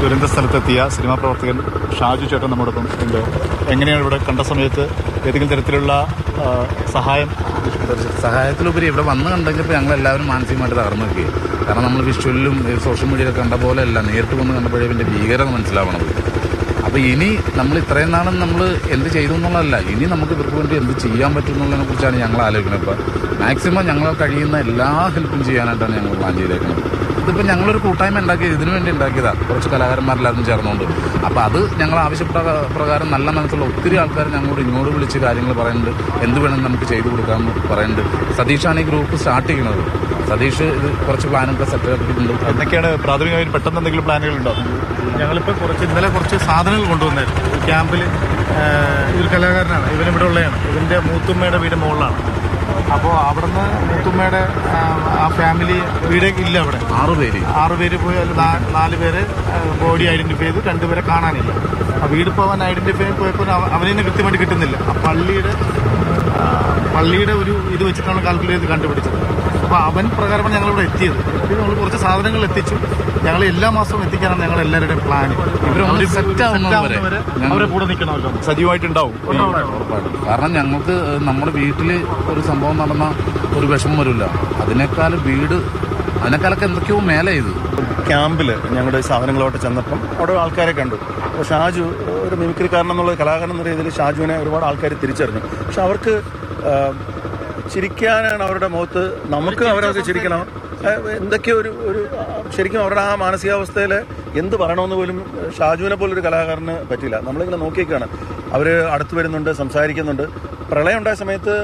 ദുരന്ത സ്ഥലത്തെത്തിയ സിനിമാ പ്രവർത്തകൻ ഷാജു ചേട്ടൻ നമ്മുടെ ഉണ്ട്. എങ്ങനെയാണ് ഇവിടെ കണ്ട സമയത്ത് ഏതെങ്കിലും തരത്തിലുള്ള സഹായം? സഹായത്തിലുപരി ഇവിടെ വന്ന് കണ്ടെങ്കിൽ ഞങ്ങൾ എല്ലാവരും മാനസികമായിട്ട് തകർന്നു നിൽക്കുകയും കാരണം നമ്മൾ വിഷ്വലിലും സോഷ്യൽ മീഡിയയിൽ കണ്ട പോലെ അല്ല നേരിട്ട് വന്ന് കണ്ടപ്പോഴേ ഇതിന്റെ ഭീകരത മനസ്സിലാവണത്. അപ്പോൾ ഇനി നമ്മൾ ഇത്രയും നാളും നമ്മൾ എന്ത് ചെയ്തു എന്നുള്ളതല്ല ഇനി നമുക്ക് ഇവർക്ക് വേണ്ടി എന്ത് ചെയ്യാൻ പറ്റും എന്നുള്ളതിനെ കുറിച്ചാണ് ഞങ്ങൾ ആലോചിക്കുന്നത്. ഇപ്പോൾ മാക്സിമം ഞങ്ങൾ കഴിയുന്ന എല്ലാ ഹെൽപ്പും ചെയ്യാനായിട്ടാണ് ഞങ്ങൾ പ്ലാൻ ചെയ്തേക്കുന്നത്. ഇതിപ്പോൾ ഞങ്ങളൊരു കൂട്ടായ്മ ഉണ്ടാക്കിയത് ഇതിനു വേണ്ടി ഉണ്ടാക്കിയതാണ് കുറച്ച് കലാകാരന്മാരെല്ലാവരും ചേർന്നുകൊണ്ട് അപ്പോൾ അത് ഞങ്ങൾ ആവശ്യപ്പെട്ട പ്രകാരം നല്ല മനസ്സുള്ള ഒത്തിരി ആൾക്കാർ ഞങ്ങളോട് ഇങ്ങോട്ട് വിളിച്ച് കാര്യങ്ങൾ പറയുന്നുണ്ട്. എന്ത് വേണം നമുക്ക് ചെയ്തു കൊടുക്കാമെന്ന് പറയുന്നുണ്ട്. സതീഷാണ് ഈ ഗ്രൂപ്പ് സ്റ്റാർട്ട് ചെയ്യുന്നത് സതീഷ് ഇത് കുറച്ച് പ്ലാനൊക്കെ സെറ്റ് ആക്കിയിട്ടുണ്ട് എന്തൊക്കെയാണ് പ്രാഥമികമായി പെട്ടെന്ന് എന്തെങ്കിലും പ്ലാനുകളുണ്ടോ? ഞങ്ങളിപ്പോൾ കുറച്ച് ഇന്നലെ കുറച്ച് സാധനങ്ങൾ കൊണ്ടുവന്നായിരുന്നു. ക്യാമ്പിൽ ഇതൊരു കലാകാരനാണ്. ഇവൻ ഇവിടെ ഉള്ളതാണ്. ഇവന്റെ മൂത്തുമ്മയുടെ വീട് മുകളിലാണ്. അപ്പോൾ അവിടുന്ന് മുത്തുമ്മയുടെ ആ, ഫാമിലി വീട് ഇല്ല അവിടെ. ആറ് പേര്. ആറ് പേര് പോയി അതിൽ നാല് പേര് ബോഡി ഐഡന്റിഫൈ ചെയ്തു രണ്ടുപേരെ കാണാനില്ല. ആ വീട് പോവാൻ ഐഡന്റിഫൈ പോയപ്പോൾ അവ- അവനെ കൃത്യമായിട്ട് കിട്ടുന്നില്ല. ആ പള്ളിയുടെ പള്ളിയുടെ ഒരു ഇത് വെച്ചിട്ടാണ് കാൽക്കുലേറ്റ് ചെയ്ത് കണ്ടുപിടിച്ചത്. അപ്പോൾ അവൻ പ്രകാരമാണ് ഞങ്ങളിവിടെ എത്തിയത്. പിന്നെ നമ്മൾ കുറച്ച് സാധനങ്ങൾ എത്തിച്ചു. ഞങ്ങൾ എല്ലാ മാസവും എത്തിക്കാനാണ് ഞങ്ങൾ എല്ലാവരുടെയും പ്ലാൻ ഇവരൊന്ന് സെറ്റ് ആവുന്നവരെ അവരെ കൂടെ നിൽക്കണമല്ലോ. സജീവമായിട്ടുണ്ടാവും. കാരണം ഞങ്ങൾക്ക് നമ്മുടെ വീട്ടിൽ ഒരു സംഭവം നടന്ന ഒരു വിഷമം വരില്ല. അതിനേക്കാൾ വീട് അതിനേക്കാളൊക്കെ എന്തൊക്കെയോ മേലെ ഇത്. ക്യാമ്പിൽ ഞങ്ങളുടെ സാധനങ്ങളോട്ട് ചെന്നപ്പം അവിടെ ആൾക്കാരെ കണ്ടു. അപ്പോൾ ഷാജു ഒരു മിമിക്രി മിമിക്രിക്കാരൻ എന്നുള്ള കലാകാരൻ എന്ന രീതിയിൽ ഷാജുവിനെ ഒരുപാട് ആൾക്കാർ തിരിച്ചറിഞ്ഞു. പക്ഷെ അവർക്ക് ചിരിക്കാനാണ് അവരുടെ മുഖത്ത്. നമുക്ക് അവരൊക്കെ ചിരിക്കണം. എന്തൊക്കെയോ ഒരു ഒരു ശരിക്കും അവരുടെ ആ മാനസികാവസ്ഥയിൽ എന്ത് പറയണമെന്ന് പോലും ഷാജുവിനെ പോലൊരു കലാകാരന് പറ്റില്ല. നമ്മളിങ്ങനെ നോക്കിയേക്കാണ്. അവർ അടുത്ത് വരുന്നുണ്ട് സംസാരിക്കുന്നുണ്ട്. പ്രളയം ഉണ്ടായ സമയത്ത്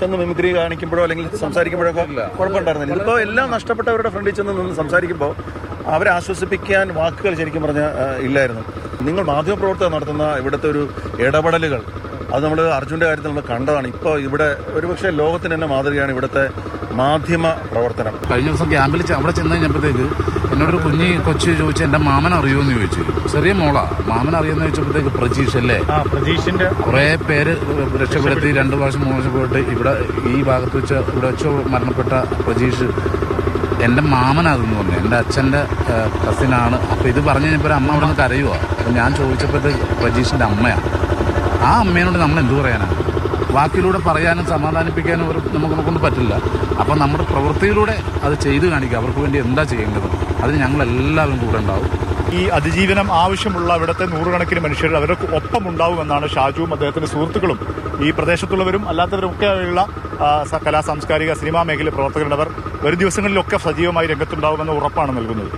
ചെന്ന് മിമിക്രി കാണിക്കുമ്പോഴോ അല്ലെങ്കിൽ സംസാരിക്കുമ്പോഴോ കുഴപ്പമുണ്ടായിരുന്നില്ല. ഇതിപ്പോൾ എല്ലാം നഷ്ടപ്പെട്ടവരുടെ ഫ്രണ്ടിൽ ചെന്ന് നിന്ന് സംസാരിക്കുമ്പോൾ അവരെ ആശ്വസിപ്പിക്കാൻ വാക്കുകൾ ശരിക്കും പറഞ്ഞ ഇല്ലായിരുന്നു. നിങ്ങൾ മാധ്യമപ്രവർത്തകർ നടത്തുന്ന ഇവിടുത്തെ ഒരു ഇടപെടലുകൾ അത് നമ്മൾ അർജുന്റെ കാര്യത്തിൽ നമ്മൾ കണ്ടതാണ്. ഇപ്പോൾ ഇവിടെ ഒരുപക്ഷെ ലോകത്തിന് തന്നെ മാതൃകയാണ് ഇവിടുത്തെ മാധ്യമ പ്രവർത്തനം. കഴിഞ്ഞ ദിവസം ക്യാമ്പിൽ അവിടെ ചെന്ന് കഴിഞ്ഞപ്പോഴത്തേക്ക് എന്നോടൊരു കുഞ്ഞി കൊച്ചു ചോദിച്ചു എന്റെ മാമൻ അറിയുമെന്ന് ചോദിച്ചു. ചെറിയ മോളാ. മാമൻ അറിയുമെന്ന് ചോദിച്ചപ്പോഴത്തേക്ക് പ്രജീഷ് അല്ലേ? ആ പ്രതീഷിന്റെ കുറേ പേര് രക്ഷപ്പെടുത്തി രണ്ട് പ്രാവശ്യം മൂന്ന് പ്രാവശ്യം പോയിട്ട് ഇവിടെ ഈ ഭാഗത്ത് വെച്ച് ഇവിടെ വെച്ച് മരണപ്പെട്ട പ്രജീഷ് എന്റെ മാമനാതെന്ന് പറഞ്ഞു. എന്റെ അച്ഛന്റെ കസിനാണ് അപ്പോൾ ഇത് പറഞ്ഞു കഴിഞ്ഞപ്പോൾ അമ്മ അവിടെ നിന്ന് കരയുവാ. അപ്പം ഞാൻ ചോദിച്ചപ്പോഴത്തേക്ക് പ്രജീഷിന്റെ അമ്മയാണ് ആ അമ്മേനോട് നമ്മൾ എന്തു പറയാനാണ് വാക്കിലൂടെ പറയാനും സമാധാനിപ്പിക്കാനും ഒരു നമുക്ക് കൊണ്ട് പറ്റില്ല. അപ്പം നമ്മുടെ പ്രവൃത്തിയിലൂടെ അത് ചെയ്തു കാണിക്കുക. അവർക്ക് വേണ്ടി എന്താ ചെയ്യേണ്ടത്? അതിന് ഞങ്ങളെല്ലാവരും കൂടെ ഉണ്ടാവും. ഈ അതിജീവനം ആവശ്യമുള്ള ഇവിടുത്തെ നൂറുകണക്കിന് മനുഷ്യർ അവർക്ക് ഒപ്പം ഉണ്ടാവുമെന്നാണ് ഷാജുവും അദ്ദേഹത്തിന്റെ സുഹൃത്തുക്കളും ഈ പ്രദേശത്തുള്ളവരും അല്ലാത്തവരും ഒക്കെയുള്ള കലാ സാംസ്കാരിക സിനിമാ മേഖല പ്രവർത്തകരുള്ളവർ വരും ദിവസങ്ങളിലൊക്കെ സജീവമായി രംഗത്തുണ്ടാവുമെന്ന ഉറപ്പാണ് നൽകുന്നത്.